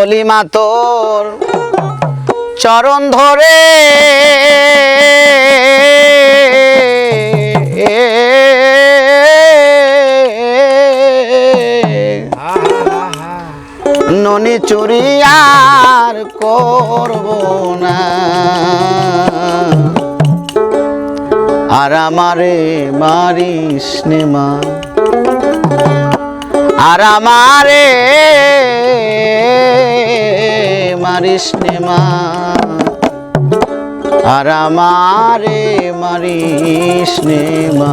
বলি মা তোর চরণ ধরে। ননি চুরি আর করব না। আর আমারে মারিস নে মা। আর আমারে মারিস নে মা। আর আমারে মারিস নে মা।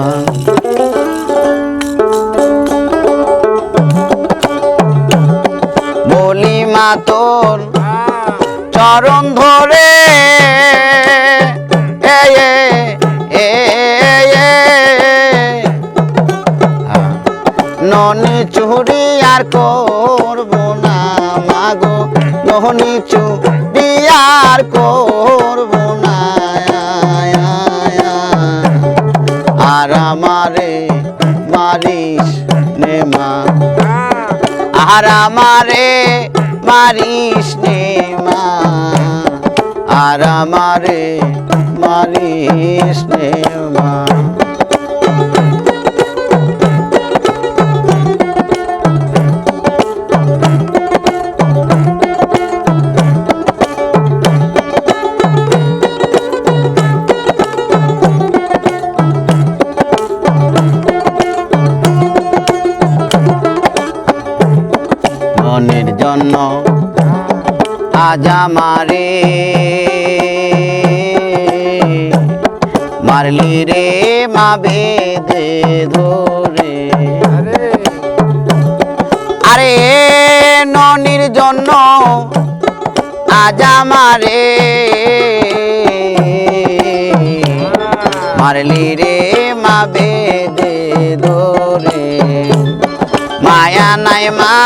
বলি মা তোর চরণ ধরে ননি চুরি আর করব না মাগো ননি চুরি আর করব আর আমারে মারিস নে মা। আর আমারে মারিস নে মা। আর আমারে মারিস নে মারলি রে মা বেদে ধরে। আরে ননির জন্য আজ আমারে মারলি রে মা বেদে ধরে। মায়া নাই মা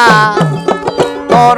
তোর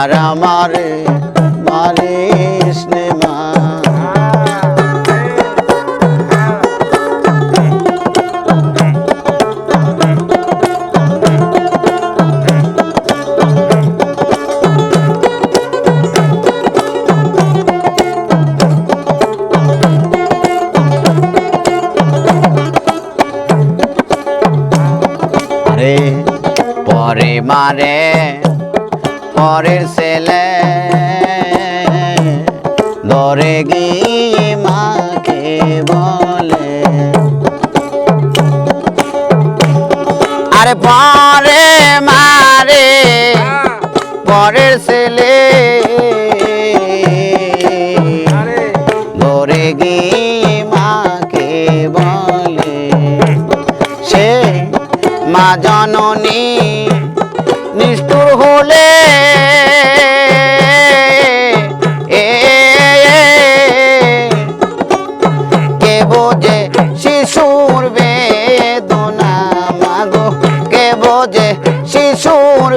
আর আমারে মারিস নে মা। পরে মারে পরের ছেলে। দরে গিয়ে মাকে বলে। আরে পরে মারে পরের ছেলে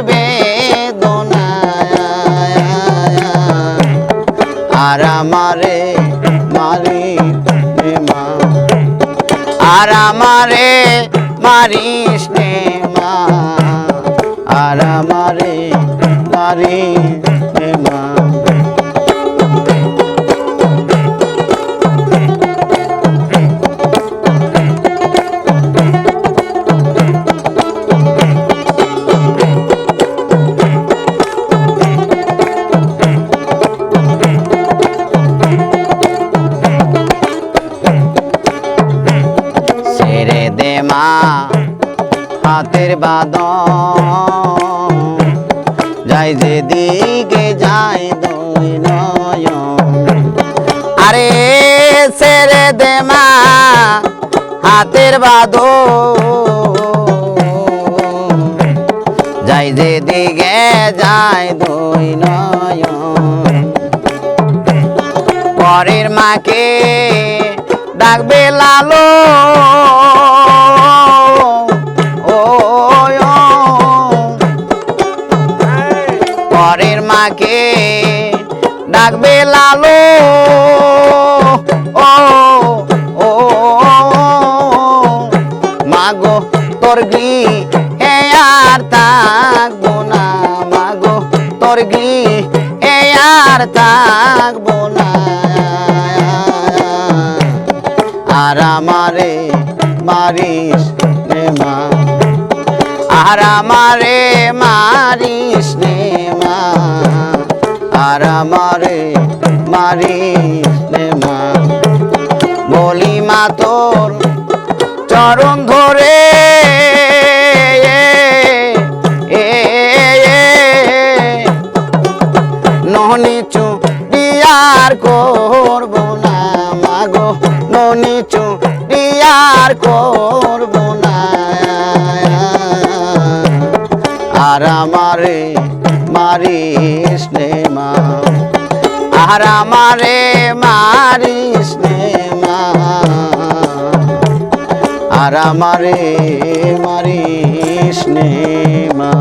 বেদনা আর আমারে মারি মা। আর আমারে মারিস নে মা। আর আমারে মারিস হাতের বাদন। যাই যেদিকে যাই দুই আরে ছেড়ে দে মা, হাতের বাদো যাই যে দিকে যাই দুই নয়ন। পরের মাকে ডাকবে লালো পরের মাকে ডাকবে লালো। ও ও মাগো তোর গি হে আর থাকব না। মাগো তোর গি হে আর থাকব না। আর আমারে মারিস রে মা। আর আমারে মারিস নে মা আর আমারে মারিস নে মা। বলি মা, তোর চরণ ধরে ননিচু দিয়ার করব না মাগো ননিচু দিয়ার করব না। আর আমারে আর আমারে মারিস মা আর আমারে মারিস মা